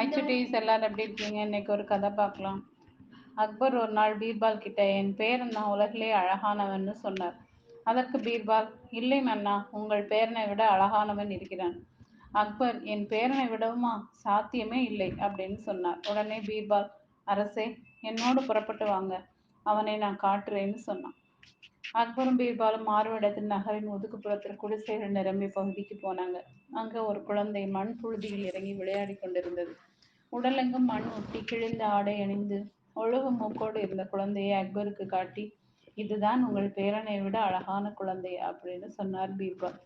Hi சுட்டீஸ் எல்லாரும் எப்படி இருக்கீங்க? இன்னைக்கு ஒரு கதை பார்க்கலாம். அக்பர் ஒரு நாள் பீர்பால் கிட்ட என் பேர் நான் உலகிலே அழகானவன்னு சொன்னார். அதற்கு பீர்பால் இல்லை மன்னா உங்கள் பேரனை விட அழகானவன் இருக்கிறான். அக்பர் என் பேரனை விடவுமா? சாத்தியமே இல்லை அப்படின்னு சொன்னார். உடனே பீர்பால் அரசே என்னோடு புறப்பட்டு வாங்க. அவனை நான் காட்டுறேன்னு சொன்னான். அக்பரும் பீர்பாலும் மாறுவிடத்தின் நகரின் ஒதுக்குப்புறத்தில் குடிசைகள் நிரம்பி பகுதிக்கு போனாங்க. அங்க ஒரு குழந்தை மண் புழுதியில் இறங்கி விளையாடி கொண்டிருந்தது. உடலெங்கும் மண் ஒட்டி கிழிந்த ஆடை அணிந்து ஒழுகு மூக்கோடு இருந்த குழந்தையை அக்பருக்கு காட்டி இதுதான் உங்கள் பேரனை விட அழகான குழந்தை அப்படின்னு சொன்னார் பீர்பால்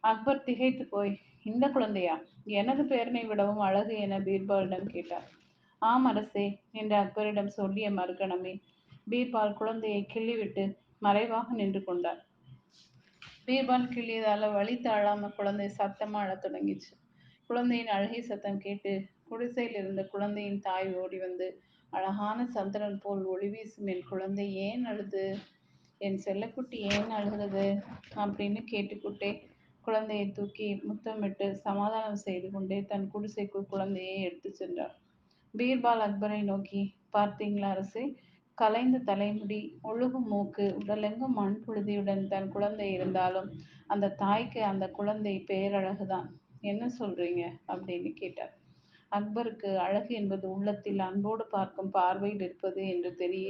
அக்பர் திகைத்து போய் இந்த குழந்தையா? எனது பேரனை விடவும் அழகு என பீர்பாலிடம் கேட்டார். ஆம் அரசே என்று அக்பரிடம் சொல்லிய மறுகணமே பீர்பால் குழந்தையை கிள்ளிவிட்டு மறைவாக நின்று கொண்டார். பீர்பால் கிள்ளியதால வழி தாழாம குழந்தை சத்தமா அழத் தொடங்கிச்சு. குழந்தையின் அழுகை சத்தம் கேட்டு குடிசையில் இருந்த குழந்தையின் தாய் ஓடி வந்து அழகான சந்திரன் போல் ஒளி வீசும் என் குழந்தை ஏன் அழுது? என் செல்லக்குட்டி ஏன் அழுகிறது? அப்படின்னு கேட்டுக்கொண்டே குழந்தையை தூக்கி முத்தமிட்டு சமாதானம் செய்து கொண்டே தன் குடிசைக்குள் குழந்தையை எடுத்து சென்றார். பீர்பால் அக்பரை நோக்கி பார்த்தீங்களா அரசே கலைந்த தலைமுடி ஒழுகும் மூக்கு உடலெங்கும் மண் புழுதியுடன் தன் குழந்தை இருந்தாலும் அந்த தாய்க்கு அந்த குழந்தை பேரழகுதான். என்ன சொல்றீங்க? அப்படின்னு கேட்டார். அக்பருக்கு அழகு என்பது உள்ளத்தில் அன்போடு பார்க்கும் பார்வையில் இருப்பது என்று தெரிய